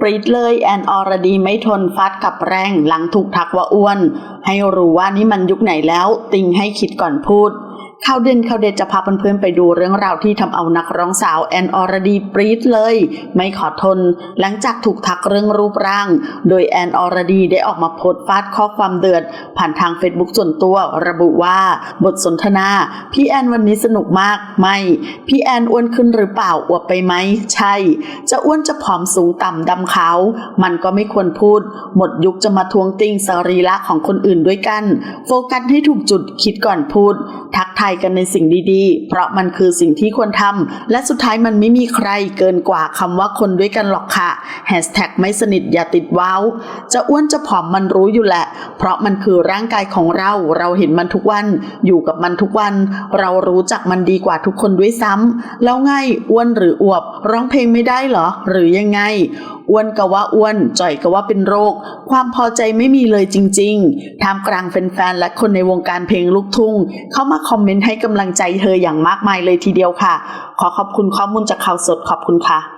ปริดเลยแอนออรดีไม่ทนฟาดกับแรงหลังถูกทักว่าอ้วน ให้รู้ว่านี่มันยุคไหนแล้ว ติงให้คิดก่อนพูด ข่าวเด่นข่าวเด็ดจะพาเพื่อนๆไปดูเรื่องราวที่ทำเอานักร้องสาวแอนออรดีปรีดเลย ไม่ขอทน หลังจากถูกทักเรื่องรูปร่าง โดยแอนออรดีได้ออกมาโพสต์ฟาดข้อความเดือด ผ่านทางเฟซบุ๊กส่วนตัวระบุว่าบทสนทนา พี่แอนวันนี้สนุกมากไม่ พี่แอนอ้วนขึ้นหรือเปล่าอวบไปไหมใช่ จะอ้วนจะผอมสูงต่ำดำขาวมันก็ไม่ควรพูด หมดยุคจะมาทวงติงสรีระของคนอื่นด้วยกัน โฟกัสให้ถูกจุดคิดก่อนพูดทัก ทายกันในสิ่งดีๆ เพราะมันคือสิ่งที่ควรทำและสุดท้ายมันไม่มีใครเกินกว่าคำว่าคนด้วยกันหรอกค่ะแฮชแท็กไม่สนิทอย่าติดว้าว จะอ้วนจะผอมมันรู้อยู่แหละ เพราะมันคือร่างกายของเรา เราเห็นมันทุกวัน อยู่กับมันทุกวัน เรารู้จักมันดีกว่าทุกคนด้วยซ้ำแล้วไงอ้วนหรืออวบ ร้องเพลงไม่ได้เหรอ หรือยังไง อ้วนกะว่าอ้วน จ่อยกะว่าเป็นโรค ความพอใจไม่มีเลยจริง ๆ ท่ามกลางแฟนๆ และคนในวงการเพลงลูกทุ่ง เข้ามาคอมเมนต์ให้กำลังใจเธออย่างมากมายเลยทีเดียวค่ะ ขอขอบคุณข้อมูลจากข่าวสดขอบคุณค่ะ